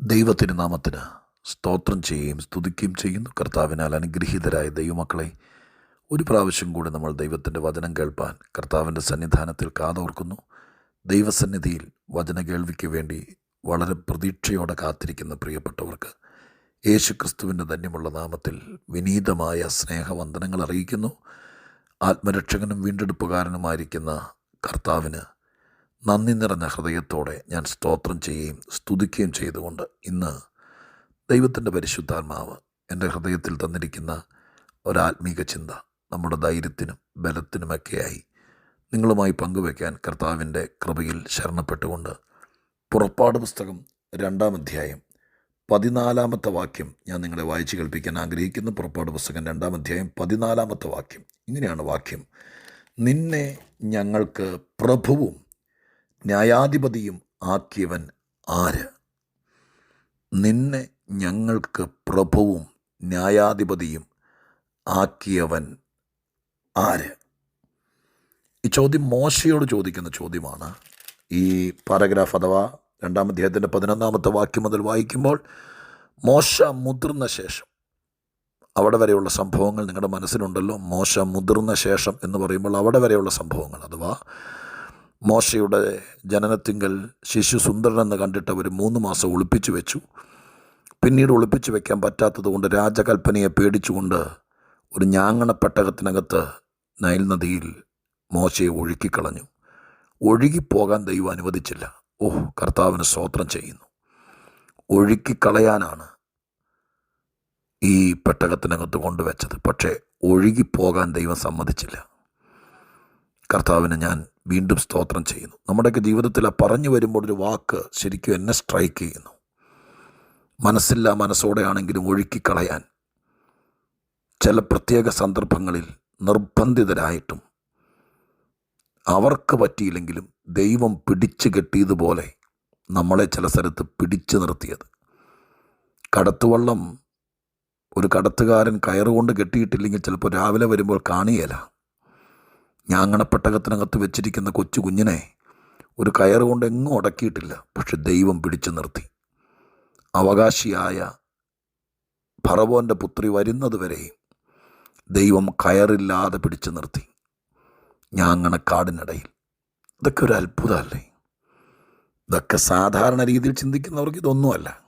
ദൈവത്തിരുനാമത്തിന് സ്തോത്രം ചെയ്യുകയും സ്തുതിക്കുകയും ചെയ്യുന്നു. കർത്താവിനാൽ അനുഗ്രഹീതരായ ദൈവമക്കളെ ഒരു പ്രാവശ്യം കൂടി നമ്മൾ ദൈവത്തിന്റെ വചനം കേൾപ്പാൻ കർത്താവിന്റെ സന്നിധാനത്തിൽ കാതോർക്കുന്നു. ദൈവസന്നിധിയിൽ വചന കേൾവിക്ക് വേണ്ടി വളരെ പ്രതീക്ഷയോടെ കാത്തിരിക്കുന്ന പ്രിയപ്പെട്ടവർക്ക് യേശു ക്രിസ്തുവിന്റെ ധന്യമുള്ള നാമത്തിൽ വിനീതമായ സ്നേഹവന്ദനങ്ങൾ അറിയിക്കുന്നു. ആത്മരക്ഷകനും വീണ്ടെടുപ്പുകാരനുമായിരിക്കുന്ന കർത്താവിന് നന്ദി നിറഞ്ഞ ഹൃദയത്തോടെ ഞാൻ സ്തോത്രം ചെയ്യുകയും സ്തുതിക്കുകയും ചെയ്തുകൊണ്ട് ഇന്ന് ദൈവത്തിന്റെ പരിശുദ്ധാത്മാവ് എന്റെ ഹൃദയത്തിൽ തന്നിരിക്കുന്ന ഒരാത്മീക ചിന്ത നമ്മുടെ ധൈര്യത്തിനും ബലത്തിനുമൊക്കെയായി നിങ്ങളുമായി പങ്കുവയ്ക്കാൻ കർത്താവിന്റെ കൃപയിൽ ശരണപ്പെട്ടുകൊണ്ട് പുറപ്പാട് പുസ്തകം രണ്ടാം അധ്യായം പതിനാലാമത്തെ വാക്യം ഞാൻ നിങ്ങളെ വായിച്ചു കേൾപ്പിക്കാൻ ആഗ്രഹിക്കുന്നു. പുറപ്പാട് പുസ്തകം രണ്ടാം അധ്യായം പതിനാലാമത്തെ വാക്യം. ഇങ്ങനെയാണ് വാക്യം. നിന്നെ ഞങ്ങൾക്ക് പ്രഭുവും ന്യായാധിപതിയും ആക്കിയവൻ ആര്? നിന്നെ ഞങ്ങൾക്ക് പ്രഭുവും ന്യായാധിപതിയും ആക്കിയവൻ ആര്? ഈ ചോദ്യം മോശയോട് ചോദിക്കുന്ന ചോദ്യമാണ്. ഈ പാരഗ്രാഫ് അഥവാ രണ്ടാം അധ്യായത്തിന്റെ പതിനൊന്നാമത്തെ വാക്യം മുതൽ വായിക്കുമ്പോൾ മോശ മുതിർന്ന ശേഷം അവിടെ വരെയുള്ള സംഭവങ്ങൾ നിങ്ങളുടെ മനസ്സിലുണ്ടല്ലോ. മോശ മുതിർന്ന ശേഷം എന്ന് പറയുമ്പോൾ അവിടെ വരെയുള്ള സംഭവങ്ങൾ അഥവാ മോശയുടെ ജനനത്തിങ്കൽ ശിശു സുന്ദരനെന്ന് കണ്ടിട്ട് അവർ മൂന്ന് മാസം ഒളിപ്പിച്ചു വെച്ചു. പിന്നീട് ഒളിപ്പിച്ചു വെക്കാൻ പറ്റാത്തതുകൊണ്ട് രാജകൽപ്പനയെ പേടിച്ചുകൊണ്ട് ഒരു ഞാങ്ങണ പെട്ടകത്തിനകത്ത് നൈൽ നദിയിൽ മോശയെ ഒഴുക്കിക്കളഞ്ഞു. ഒഴുകിപ്പോകാൻ ദൈവം അനുവദിച്ചില്ല. ഓഹ് കർത്താവിന് സ്തോത്രം ചെയ്യുന്നു. ഒഴുക്കിക്കളയാനാണ് ഈ പെട്ടകത്തിനകത്ത് കൊണ്ടുവച്ചത്. പക്ഷേ ഒഴുകിപ്പോകാൻ ദൈവം സമ്മതിച്ചില്ല. കർത്താവിന് ഞാൻ വീണ്ടും സ്തോത്രം ചെയ്യുന്നു. നമ്മുടെയൊക്കെ ജീവിതത്തിൽ ആ പറഞ്ഞു വരുമ്പോൾ ഒരു വാക്ക് ശരിക്കും എന്നെ സ്ട്രൈക്ക് ചെയ്യുന്നു. മനസ്സില്ല മനസ്സോടെയാണെങ്കിലും ഒഴുക്കിക്കളയാൻ. ചില പ്രത്യേക സന്ദർഭങ്ങളിൽ നിർബന്ധിതരായിട്ടും അവർക്ക് പറ്റിയില്ലെങ്കിലും ദൈവം പിടിച്ചു കെട്ടിയതുപോലെ നമ്മളെ ചില സ്ഥലത്ത് പിടിച്ചു നിർത്തിയത്. കടത്തുവള്ളം ഒരു കടത്തുകാരൻ കയറുകൊണ്ട് കെട്ടിയിട്ടില്ലെങ്കിൽ ചിലപ്പോൾ രാവിലെ വരുമ്പോൾ കാണിയേല. ഞാങ്ങണപ്പെട്ടകത്തിനകത്ത് വെച്ചിരിക്കുന്ന കൊച്ചു കുഞ്ഞിനെ ഒരു കയറ് കൊണ്ട് എങ്ങും അടക്കിയിട്ടില്ല പക്ഷെ ദൈവം പിടിച്ചു നിർത്തി. അവകാശിയായ ഫറവോന്റെ പുത്രി വരുന്നത് വരെയും ദൈവം കയറില്ലാതെ പിടിച്ചു നിർത്തി. ഞാങ്ങണക്കാടിനിടയിൽ ഇതൊക്കെ ഒരു അത്ഭുതമല്ലേ? ഇതൊക്കെ സാധാരണ രീതിയിൽ ചിന്തിക്കുന്നവർക്ക് ഇതൊന്നുമല്ല.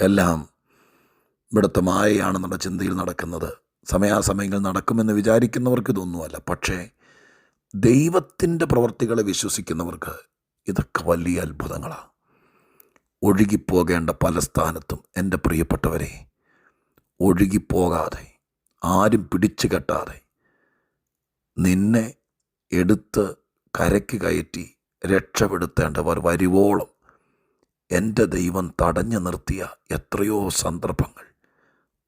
എല്ലാം ഇവിടുത്തെ മായയാണെന്നുള്ള ചിന്തയിൽ നടക്കുന്നത് സമയാസമയങ്ങൾ നടക്കുമെന്ന് വിചാരിക്കുന്നവർക്ക് ഇതൊന്നുമല്ല. പക്ഷേ ദൈവത്തിന്റെ പ്രവർത്തികളെ വിശ്വസിക്കുന്നവർക്ക് ഇതൊക്കെ വലിയ അത്ഭുതങ്ങളാണ് ഒഴുകിപ്പോകേണ്ട പല സ്ഥാനത്തും എന്റെ പ്രിയപ്പെട്ടവരെ ഒഴുകിപ്പോകാതെ ആരും പിടിച്ചു കെട്ടാതെ നിന്നെ എടുത്ത് കരയ്ക്ക് കയറ്റി രക്ഷപ്പെടുത്തേണ്ടവർ വരുവോളം എന്റെ ദൈവം തടഞ്ഞു നിർത്തിയ എത്രയോ സന്ദർഭങ്ങൾ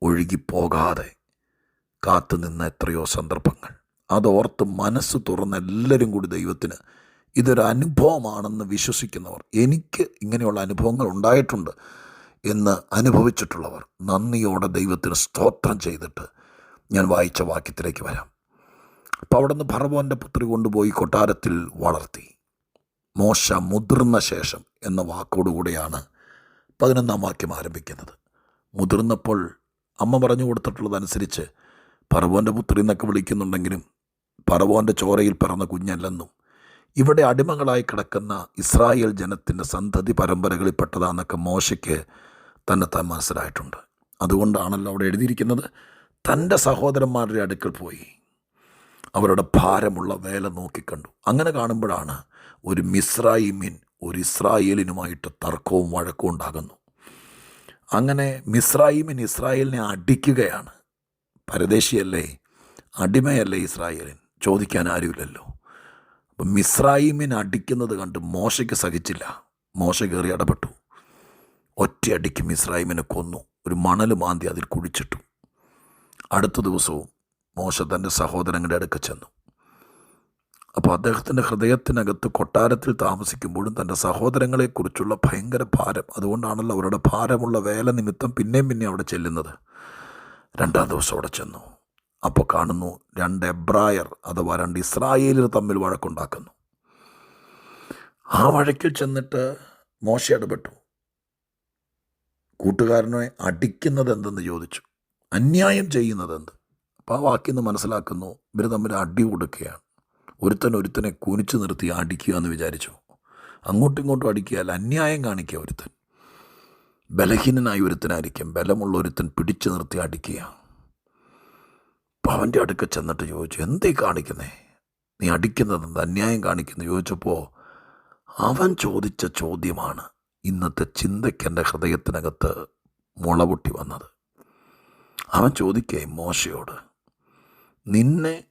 ഒഴുകിപ്പോകാതെ കാത്തു നിന്ന എത്രയോ സന്ദർഭങ്ങൾ. അതോർത്ത് മനസ്സ് തുറന്ന എല്ലാവരും കൂടി ദൈവത്തിന് ഇതൊരു അനുഭവമാണെന്ന് വിശ്വസിക്കുന്നവർ എനിക്ക് ഇങ്ങനെയുള്ള അനുഭവങ്ങൾ ഉണ്ടായിട്ടുണ്ട് എന്ന് അനുഭവിച്ചിട്ടുള്ളവർ നന്ദിയോടെ ദൈവത്തിന് സ്തോത്രം ചെയ്തിട്ട് ഞാൻ വായിച്ച വാക്യത്തിലേക്ക് വരാം. അപ്പോൾ അവിടെ നിന്ന് ഭർവോന്റെ പുത്രി കൊണ്ടുപോയി കൊട്ടാരത്തിൽ വളർത്തി. മോശ മുതിർന്ന ശേഷം എന്ന വാക്കോടുകൂടിയാണ് പതിനൊന്നാം വാക്യം ആരംഭിക്കുന്നത്. മുതിർന്നപ്പോൾ അമ്മ പറഞ്ഞു കൊടുത്തിട്ടുള്ളതനുസരിച്ച് പറവോന്റെ പുത്രി എന്നൊക്കെ വിളിക്കുന്നുണ്ടെങ്കിലും പറവോന്റെ ചോരയിൽ പിറന്ന കുഞ്ഞല്ലെന്നും ഇവിടെ അടിമകളായി കിടക്കുന്ന ഇസ്രായേൽ ജനത്തിന്റെ സന്തതി പരമ്പരകളിൽപ്പെട്ടതാണെന്നൊക്കെ മോശയ്ക്ക് തന്നെ താൻ മനസ്സിലായിട്ടുണ്ട്. അതുകൊണ്ടാണല്ലോ അവിടെ എഴുതിയിരിക്കുന്നത് തന്റെ സഹോദരന്മാരുടെ അടുക്കൽ പോയി അവരുടെ ഭാരമുള്ള വേല നോക്കിക്കണ്ടു. അങ്ങനെ കാണുമ്പോഴാണ് ഒരു മിസ്രായിമിൻ ഒരു ഇസ്രായേലിനുമായിട്ട് തർക്കവും വഴക്കവും ഉണ്ടാകുന്നു. അങ്ങനെ മിസ്രായിമിൻ ഇസ്രായേലിനെ അടിക്കുകയാണ്. പരദേശിയല്ലേ? അടിമയല്ലേ ഇസ്രായേലിൻ? ചോദിക്കാൻ ആരുമില്ലല്ലോ. അപ്പം മിസ്രായിമിനെ അടിക്കുന്നത് കണ്ട് മോശയ്ക്ക് സഹിച്ചില്ല. മോശ കയറി ഇടപെട്ടു ഒറ്റയടിക്ക് മിസ്രായിമിനെ കൊന്നു. ഒരു മണൽ മാന്തി അതിൽ കുഴിച്ചിട്ടു. അടുത്ത ദിവസവും മോശ തന്റെ സഹോദരങ്ങളുടെ അടുക്ക ചെന്നു. അപ്പോൾ അദ്ദേഹത്തിന്റെ ഹൃദയത്തിനകത്ത് കൊട്ടാരത്തിൽ താമസിക്കുമ്പോഴും തന്റെ സഹോദരങ്ങളെക്കുറിച്ചുള്ള ഭയങ്കര ഭാരം. അതുകൊണ്ടാണല്ലോ അവരുടെ ഭാരമുള്ള വേല നിമിത്തം പിന്നെയും പിന്നെയും അവിടെ ചെല്ലുന്നത്. രണ്ടാം ദിവസം അവിടെ ചെന്നു. അപ്പോൾ കാണുന്നു രണ്ട് എബ്രായർ അഥവാ രണ്ട് ഇസ്രായേലിൽ തമ്മിൽ വഴക്കുണ്ടാക്കുന്നു. ആ വഴക്കിൽ ചെന്നിട്ട് മോശ ഇടപെട്ടു. കൂട്ടുകാരനെ അടിക്കുന്നത് എന്തെന്ന് ചോദിച്ചു. അന്യായം ചെയ്യുന്നത് എന്ത്? അപ്പോൾ ആ വാക്കിൽ നിന്ന് മനസ്സിലാക്കുന്നു ഇവർ തമ്മിൽ അടി കൊടുക്കുകയാണ്. ഒരുത്തൻ ഒരുത്തനെ കുനിച്ചു നിർത്തി അടിക്കുക എന്ന് വിചാരിച്ചു. അങ്ങോട്ടും ഇങ്ങോട്ടും അടിക്കുകയല്ല അന്യായം കാണിക്കുക ഒരുത്തൻ. ബലഹീനനായ ഒരുത്തനായിരിക്കും. ബലമുള്ള ഒരുത്തൻ പിടിച്ചു നിർത്തി അടിക്കുക. അപ്പം അവന്റെ അടുക്ക ചെന്നിട്ട് ചോദിച്ചു എന്തേ കാണിക്കുന്നേ? നീ അടിക്കുന്നത് എന്ത്? അന്യായം കാണിക്കുന്നു? ചോദിച്ചപ്പോൾ അവൻ ചോദിച്ച ചോദ്യമാണ് ഇന്നത്തെ ചിന്തയ്ക്ക് എന്റെ ഹൃദയത്തിനകത്ത് മുളപൊട്ടി വന്നത്. അവൻ ചോദിക്കേ മോശയോട് നിന്നെ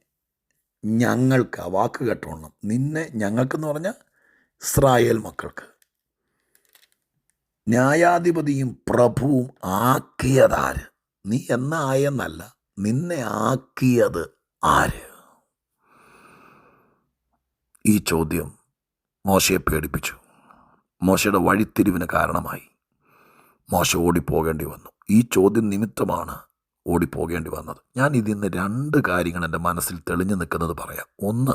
ഞങ്ങൾക്ക് വാക്ക് കേട്ടോണം നിന്നെ ഞങ്ങൾക്കെന്ന് പറഞ്ഞാൽ ഇസ്രായേൽ മക്കൾക്ക് ന്യായാധിപതിയും പ്രഭുവും ആക്കിയതാര്? നീ എന്നായെന്നല്ല നിന്നെ ആക്കിയത് ആര്? ഈ ചോദ്യം മോശയെ പേടിപ്പിച്ചു. മോശയുടെ വഴിത്തിരിവിന് കാരണമായി. മോശ ഓടിപ്പോകേണ്ടി വന്നു. ഈ ചോദ്യം നിമിത്തമാണ് ഓടിപ്പോകേണ്ടി വന്നത്. ഞാൻ ഇതിൽ നിന്ന് രണ്ട് കാര്യങ്ങൾ എന്റെ മനസ്സിൽ തെളിഞ്ഞു നിൽക്കുന്നത് പറയാം. ഒന്ന്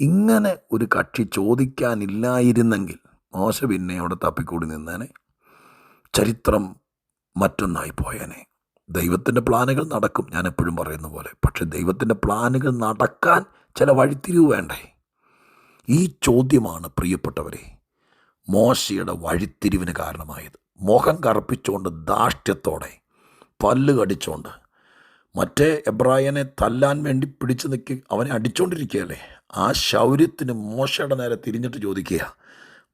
ഇങ്ങനെ ഒരു കക്ഷി ചോദിക്കാനില്ലായിരുന്നെങ്കിൽ മോശ പിന്നെ അവിടെ തപ്പിക്കൂടി നിന്നേനെ. ചരിത്രം മറ്റൊന്നായി പോയേനെ. ദൈവത്തിന്റെ പ്ലാനുകൾ നടക്കും ഞാൻ എപ്പോഴും പറയുന്ന പോലെ. പക്ഷേ ദൈവത്തിന്റെ പ്ലാനുകൾ നടക്കാൻ ചില വഴിത്തിരിവ് വേണ്ടേ? ഈ ചോദ്യമാണ് പ്രിയപ്പെട്ടവരെ മോശയുടെ വഴിത്തിരിവിന് കാരണമായത്. മുഖം കറുപ്പിച്ചുകൊണ്ട് ധാഷ്ട്യത്തോടെ പല്ല് കടിച്ചുകൊണ്ട്. മറ്റേ എബ്രായനെ തല്ലാൻ വേണ്ടി പിടിച്ചു നിൽക്കി അവനെ അടിച്ചുകൊണ്ടിരിക്കുകയല്ലേ ആ ശൗര്യത്തിന് മോശയുടെ നേരെ തിരിഞ്ഞിട്ട് ചോദിക്കുക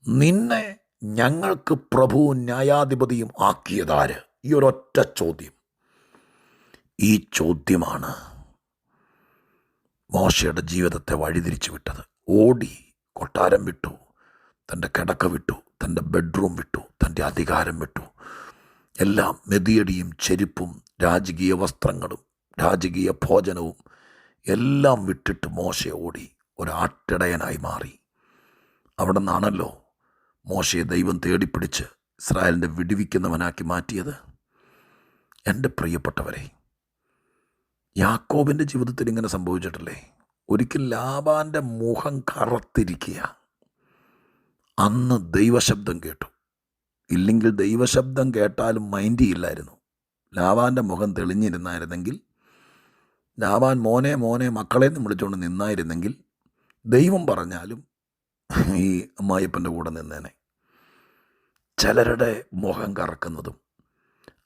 നിന്നെ ഞങ്ങൾക്ക് പ്രഭുവും ന്യായാധിപതിയും ആക്കിയതാര്? ഈ ഒരൊറ്റ ചോദ്യം. ഈ ചോദ്യമാണ് മോശയുടെ ജീവിതത്തെ വഴിതിരിച്ചു വിട്ടത്. ഓടി കൊട്ടാരം വിട്ടു തന്റെ കിടക്ക വിട്ടു തന്റെ ബെഡ്റൂം വിട്ടു തന്റെ അധികാരം വിട്ടു. എല്ലാം മെതിയടിയും ചെരുപ്പും രാജകീയ വസ്ത്രങ്ങളും രാജകീയ ഭോജനവും എല്ലാം വിട്ടിട്ട് മോശ ഓടി ഒരാട്ടിടയനായി മാറി. അവിടെ നിന്നാണല്ലോ മോശയെ ദൈവം തേടിപ്പിടിച്ച് ഇസ്രായേലിന്റെ വിടുവിക്കുന്നവനാക്കി മാറ്റിയത്? എന്റെ പ്രിയപ്പെട്ടവരെ യാക്കോബിന്റെ ജീവിതത്തിൽ ഇങ്ങനെ സംഭവിച്ചിട്ടില്ലേ? ഒരിക്കൽ ലാബാന്റെ മുഖം കറുത്തിരിക്കുക. അന്ന് ദൈവശബ്ദം കേട്ടു. ഇല്ലെങ്കിൽ ദൈവശബ്ദം കേട്ടാലും മൈൻഡ് ചെയ്യില്ലായിരുന്നു. ലാബാന്റെ മുഖം തെളിഞ്ഞിരുന്നായിരുന്നെങ്കിൽ ലാബാൻ മോനെ മോനെ മക്കളെ എന്ന് വിളിച്ചുകൊണ്ട് നിന്നായിരുന്നെങ്കിൽ ദൈവം പറഞ്ഞാലും ഈ അമ്മായിപ്പന്റെ കൂടെ നിന്നേനെ. ചിലരുടെ മുഖം കറക്കുന്നതും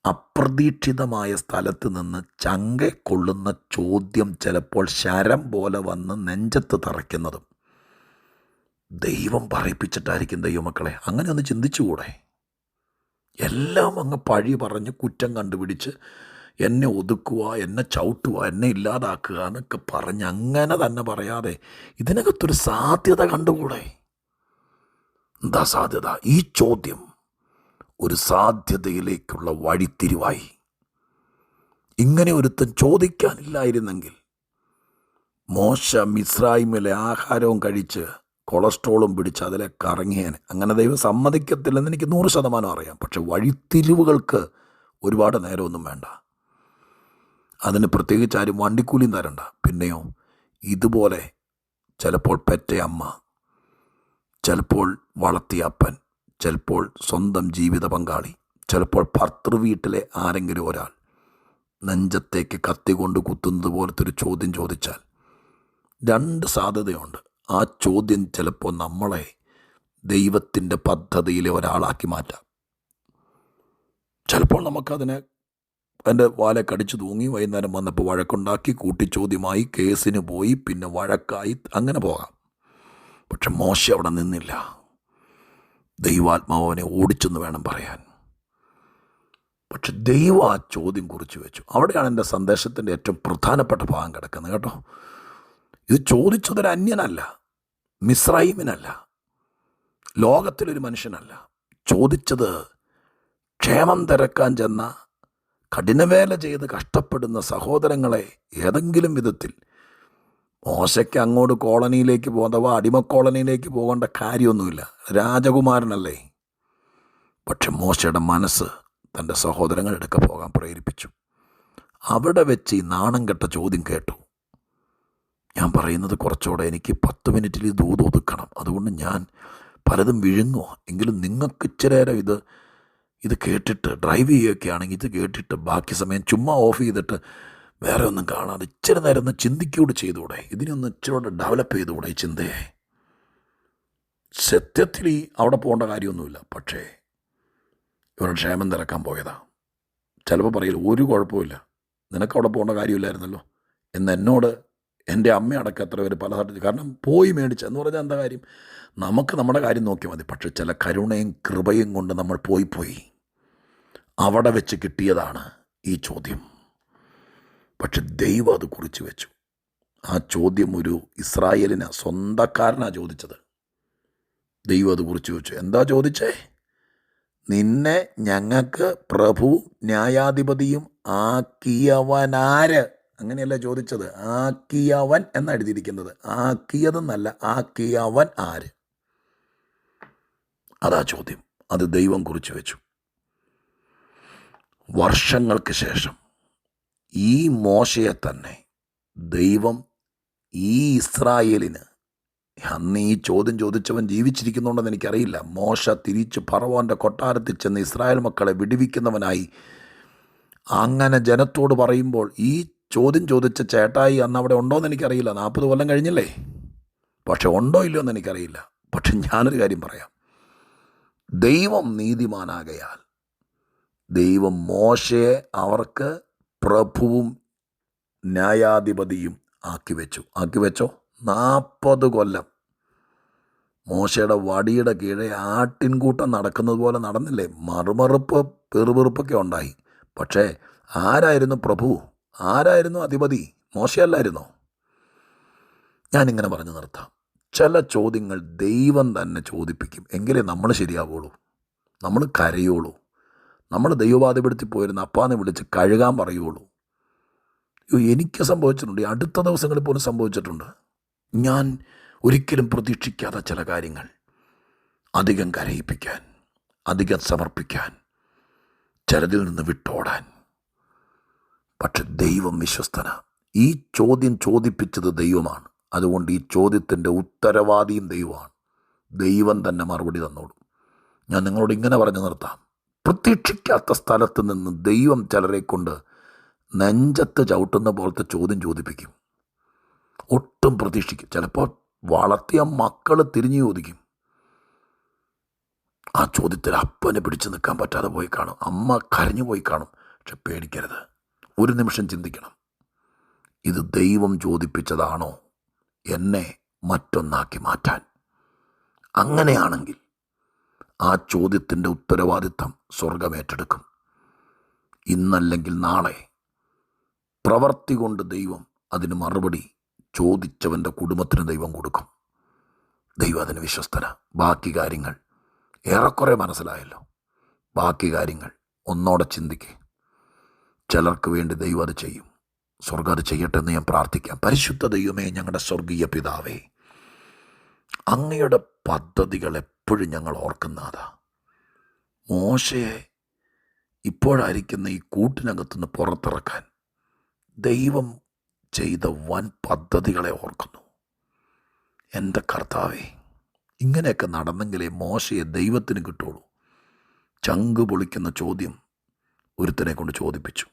അപ്രതീക്ഷിതമായ സ്ഥലത്ത് നിന്ന് ചങ്ക കൊള്ളുന്ന ചോദ്യം ചിലപ്പോൾ ശരം പോലെ വന്ന് നെഞ്ചത്ത് തറയ്ക്കുന്നതും ദൈവം പറയിപ്പിച്ചിട്ടായിരിക്കും ദൈവമക്കളെ. അങ്ങനെ ഒന്ന് ചിന്തിച്ചുകൂടെ? എല്ലാം അങ്ങ് പഴി പറഞ്ഞ് കുറ്റം കണ്ടുപിടിച്ച് എന്നെ ഒതുക്കുക എന്നെ ചവിട്ടുക എന്നെ ഇല്ലാതാക്കുക എന്നൊക്കെ പറഞ്ഞ് അങ്ങനെ തന്നെ പറയാതെ ഇതിനകത്തൊരു സാധ്യത കണ്ടുകൂടെ? എന്താ സാധ്യത? ഈ ചോദ്യം. ഒരു സാധ്യതയിലേക്കുള്ള വഴിത്തിരിവായി. ഇങ്ങനെ ഒരുത്തൻ ചോദിക്കാനില്ലായിരുന്നെങ്കിൽ മോശ മിസ്രായിമിലെ ആഹാരവും കഴിച്ച് കൊളസ്ട്രോളും പിടിച്ച് അതിലെ കറങ്ങിയേനെ. അങ്ങനെ ദൈവം സമ്മതിക്കത്തില്ലെന്ന് എനിക്ക് നൂറ് ശതമാനം അറിയാം. പക്ഷെ വഴിത്തിരിവുകൾക്ക് ഒരുപാട് നേരമൊന്നും വേണ്ട. അതിന് പ്രത്യേകിച്ച് ആരും വണ്ടിക്കൂലിയും തരണ്ട. പിന്നെയോ ഇതുപോലെ ചിലപ്പോൾ പെറ്റ അമ്മ ചിലപ്പോൾ വളർത്തിയ അപ്പൻ ചിലപ്പോൾ സ്വന്തം ജീവിത പങ്കാളി ചിലപ്പോൾ ഭർത്തൃ വീട്ടിലെ ആരെങ്കിലും ഒരാൾ നെഞ്ചത്തേക്ക് കത്തി കൊണ്ട് കുത്തുന്നത് പോലത്തെ ഒരു ചോദ്യം ചോദിച്ചാൽ രണ്ട് സാധ്യതയുണ്ട്. ആ ചോദ്യം ചിലപ്പോൾ നമ്മളെ ദൈവത്തിന്റെ പദ്ധതിയിലെ ഒരാളാക്കി മാറ്റാം. ചിലപ്പോൾ നമുക്കതിനെ അതിന്റെ വാലെ കടിച്ചു തൂങ്ങി വൈകുന്നേരം വന്നപ്പോൾ വഴക്കുണ്ടാക്കി കൂട്ടിച്ചോദ്യമായി കേസിന് പോയി പിന്നെ വഴക്കായി അങ്ങനെ പോകാം. പക്ഷെ മോശം അവിടെ നിന്നില്ല. ദൈവാത്മാവ് അവനെ ഓടിച്ചെന്ന് വേണം പറയാൻ. പക്ഷെ ദൈവം ആ ചോദ്യം കുറിച്ച് വെച്ചു. അവിടെയാണ് എന്റെ സന്ദേശത്തിന്റെ ഏറ്റവും പ്രധാനപ്പെട്ട ഭാഗം കിടക്കുന്നത് കേട്ടോ. ഇത് ചോദിച്ചതൊരു അന്യനല്ല മിസ്രൈമിനല്ല ലോകത്തിലൊരു മനുഷ്യനല്ല. ചോദിച്ചത് ക്ഷേമം തിരക്കാൻ ചെന്ന കഠിനവേല ചെയ്ത് കഷ്ടപ്പെടുന്ന സഹോദരങ്ങളെ ഏതെങ്കിലും വിധത്തിൽ മോശയ്ക്ക് അങ്ങോട്ട് കോളനിയിലേക്ക് പോ അഥവാ അടിമ കോളനിയിലേക്ക് പോകേണ്ട കാര്യമൊന്നുമില്ല. രാജകുമാരനല്ലേ. പക്ഷെ മോശയുടെ മനസ്സ് തന്റെ സഹോദരങ്ങളുടെ അടുക്ക പോകാൻ പ്രേരിപ്പിച്ചു. അവിടെ വെച്ച് ഈ നാണം കെട്ട ചോദ്യം കേട്ടു. ഞാൻ പറയുന്നത് കുറച്ചുകൂടെ എനിക്ക് പത്ത് മിനിറ്റിൽ ഈ ദൂത് ഒതുക്കണം അതുകൊണ്ട് ഞാൻ പലതും വിഴുങ്ങുക എങ്കിലും നിങ്ങൾക്ക് ഇച്ചിരേരം ഇത് ഇത് കേട്ടിട്ട് ഡ്രൈവ് ചെയ്യുകയൊക്കെ ആണെങ്കിൽ ഇത് കേട്ടിട്ട് ബാക്കി സമയം ചുമ്മാ ഓഫ് ചെയ്തിട്ട് വേറെ ഒന്നും കാണാതെ ഇച്ചിരി നേരം ഒന്ന് ചിന്തിക്കൂടെ ചെയ്തുകൂടെ ഇതിനൊന്ന് ഇച്ചിരി കൂടെ ഡെവലപ്പ് ചെയ്തുകൂടെ ഈ ചിന്തയെ? സത്യത്തിൽ ഈ അവിടെ പോകേണ്ട കാര്യമൊന്നുമില്ല. പക്ഷേ ഇവരുടെ ക്ഷേമം തിരക്കാൻ പോയതാ. ചിലപ്പോൾ പറയില്ല ഒരു കുഴപ്പമില്ല നിനക്ക് അവിടെ പോകേണ്ട കാര്യമില്ലായിരുന്നല്ലോ. എന്ന് എന്നോട് എന്റെ അമ്മയടക്കം എത്ര പേര് പല സ്ഥലത്ത് കാരണം പോയി മേടിച്ച. എന്ന് പറഞ്ഞാൽ എന്താ കാര്യം? നമുക്ക് നമ്മുടെ കാര്യം നോക്കിയാൽ മതി. പക്ഷേ ചില കരുണയും കൃപയും കൊണ്ട് നമ്മൾ പോയി പോയി. അവിടെ വെച്ച് കിട്ടിയതാണ് ഈ ചോദ്യം. പക്ഷെ ദൈവം അത് കുറിച്ച് വെച്ചു. ആ ചോദ്യം ഒരു ഇസ്രായേലിന് സ്വന്തക്കാരനാണ് ചോദിച്ചത്. ദൈവം അത് കുറിച്ച് വെച്ചു. എന്താ ചോദിച്ചേ? നിന്നെ ഞങ്ങൾക്ക് പ്രഭു ന്യായാധിപതിയും ആക്കിയവനാര്? അങ്ങനെയല്ല ചോദിച്ചത്. ആക്കിയവൻ എന്ന് എഴുതിയിരിക്കുന്നത്? ആക്കിയതെന്നല്ല ആക്കിയവൻ ആര്? അതാ ചോദ്യം. അത് ദൈവം കുറിച്ച് വെച്ചു. വർഷങ്ങൾക്ക് ശേഷം ഈ മോശയെ തന്നെ ദൈവം ഈ ഇസ്രായേലിന് അന്ന് ഈ ചോദ്യം ചോദിച്ചവൻ ജീവിച്ചിരിക്കുന്നുണ്ടെന്ന് എനിക്കറിയില്ല. മോശ തിരിച്ച് ഫറവോന്റെ കൊട്ടാരത്തിൽ ചെന്ന് ഇസ്രായേൽ മക്കളെ വിടുവിക്കുന്നവനായി അങ്ങനെ ജനത്തോട് പറയുമ്പോൾ ഈ ചോദ്യം ചോദിച്ച ചേട്ടായി അന്ന് അവിടെ ഉണ്ടോയെന്ന് എനിക്കറിയില്ല. നാൽപ്പത് കൊല്ലം കഴിഞ്ഞില്ലേ? പക്ഷെ ഉണ്ടോ ഇല്ലയോ എന്ന് എനിക്കറിയില്ല. പക്ഷെ ഞാനൊരു കാര്യം പറയാം. ദൈവം നീതിമാനാകയാൽ ദൈവം മോശയെ അവർക്ക് പ്രഭുവും ന്യായാധിപതിയും ആക്കി വെച്ചു ആക്കി വെച്ചോ നാൽപ്പത് കൊല്ലം. മോശയുടെ വടിയുടെ കീഴെ ആട്ടിൻകൂട്ടം നടക്കുന്നത് പോലെ നടന്നില്ലേ? മറുമറുപ്പ് പെറുപെറുപ്പൊക്കെ ഉണ്ടായി. പക്ഷേ ആരായിരുന്നു പ്രഭു? ആരായിരുന്നു അധിപതി? മോശയല്ലായിരുന്നോ? ഞാനിങ്ങനെ പറഞ്ഞു നിർത്താം. ചില ചോദ്യങ്ങൾ ദൈവം തന്നെ ചോദിപ്പിക്കും. എങ്കിലേ നമ്മൾ ശരിയാവുള്ളൂ. നമ്മൾ കരയുള്ളൂ. നമ്മൾ ദൈവവാദപ്പെടുത്തി പോയിരുന്ന അപ്പാന്ന് വിളിച്ച് കഴുകാൻ പറയുള്ളൂ അയ്യോ എനിക്ക് സംഭവിച്ചിട്ടുണ്ട്. അടുത്ത ദിവസങ്ങളിൽ പോലും സംഭവിച്ചിട്ടുണ്ട്. ഞാൻ ഒരിക്കലും പ്രതീക്ഷിക്കാത്ത ചില കാര്യങ്ങൾ. അധികം കരയിപ്പിക്കാൻ അധികം സമർപ്പിക്കാൻ ചിലതിൽ നിന്ന് വിട്ടോടാൻ. പക്ഷെ ദൈവം വിശ്വസ്തന ഈ ചോദ്യം ചോദിപ്പിച്ചത് ദൈവമാണ്. അതുകൊണ്ട് ഈ ചോദ്യത്തിന്റെ ഉത്തരവാദിയും ദൈവമാണ്. ദൈവം തന്നെ മറുപടി തന്നോളൂ. ഞാൻ നിങ്ങളോട് ഇങ്ങനെ പറഞ്ഞു നിർത്താം. പ്രതീക്ഷിക്കാത്ത സ്ഥലത്ത് നിന്ന് ദൈവം ചിലരെ കൊണ്ട് നെഞ്ചത്ത് ചവിട്ടുന്ന പോലത്തെ ചോദ്യം ചോദിപ്പിക്കും. ഒട്ടും പ്രതീക്ഷിക്കും. ചിലപ്പോൾ വളർത്തിയ മക്കൾ തിരിഞ്ഞു ചോദിക്കും. ആ ചോദ്യത്തിൽ അപ്പനെ പിടിച്ചു നിൽക്കാൻ പറ്റാതെ പോയി കാണും. അമ്മ കരഞ്ഞു പോയി കാണും. പക്ഷെ പേടിക്കരുത്. ഒരു നിമിഷം ചിന്തിക്കണം. ഇത് ദൈവം ചോദിപ്പിച്ചതാണോ? എന്നെ മറ്റൊന്നാക്കി മാറ്റാൻ. അങ്ങനെയാണെങ്കിൽ ആ ചോദ്യത്തിന്റെ ഉത്തരവാദിത്തം സ്വർഗമേറ്റെടുക്കും ഇന്നല്ലെങ്കിൽ നാളെ പ്രവർത്തി കൊണ്ട് ദൈവം അതിന് മറുപടി ചോദിച്ചവന്റെ കുടുംബത്തിന് ദൈവം കൊടുക്കും. ദൈവം അതിന് വിശ്വസ്തന. ബാക്കി കാര്യങ്ങൾ ഏറെക്കുറെ മനസ്സിലായല്ലോ. ബാക്കി കാര്യങ്ങൾ ഒന്നോടെ ചിന്തിക്കേ. ചിലർക്ക് വേണ്ടി ദൈവം അത് ചെയ്യും. സ്വർഗം അത് ചെയ്യട്ടെ എന്ന് ഞാൻ പ്രാർത്ഥിക്കാം. പരിശുദ്ധ ദൈവമേ ഞങ്ങളുടെ സ്വർഗീയ പിതാവേ അങ്ങയുടെ പദ്ധതികൾ എപ്പോഴും ഞങ്ങൾ ഓർക്കുന്നതാ മോശയെ ഇപ്പോഴായിരിക്കുന്ന ഈ കൂട്ടിനകത്തുനിന്ന് പുറത്തിറക്കാൻ ദൈവം ചെയ്ത വൻ പദ്ധതികളെ ഓർക്കുന്നു. എന്റെ കർത്താവേ ഇങ്ങനെയൊക്കെ നടന്നെങ്കിലേ മോശയെ ദൈവത്തിന് കിട്ടുള്ളൂ. ചങ്ക് പൊളിക്കുന്ന ചോദ്യം ഒരുത്തനെ കൊണ്ട് ചോദിപ്പിച്ചു.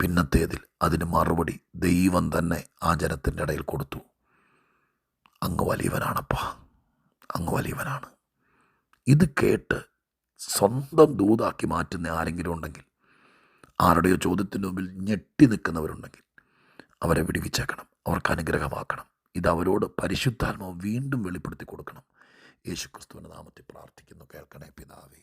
പിന്നത്തേതിൽ അതിന് മറുപടി ദൈവം തന്നെ ആ ജനത്തിന്റെ ഇടയിൽ കൊടുത്തു. അങ്ങ് വലിയവനാണപ്പാ. അങ്ങ് വലിയവനാണ്. ഇത് കേട്ട് സ്വന്തം ദൂതാക്കി മാറ്റുന്ന ആരെങ്കിലും ഉണ്ടെങ്കിൽ ആരുടെയോ ചോദ്യത്തിന്റെ മുമ്പിൽ ഞെട്ടി നിൽക്കുന്നവരുണ്ടെങ്കിൽ അവരെ വിടുവിച്ചേക്കണം അവർക്ക് അനുഗ്രഹമാക്കണം. ഇത് അവരോട് പരിശുദ്ധാത്മാവ് വീണ്ടും വെളിപ്പെടുത്തി കൊടുക്കണം. യേശുക്രിസ്തുവിന്റെ നാമത്തിൽ പ്രാർത്ഥിക്കുന്നു. കേൾക്കണേ പിതാവേ.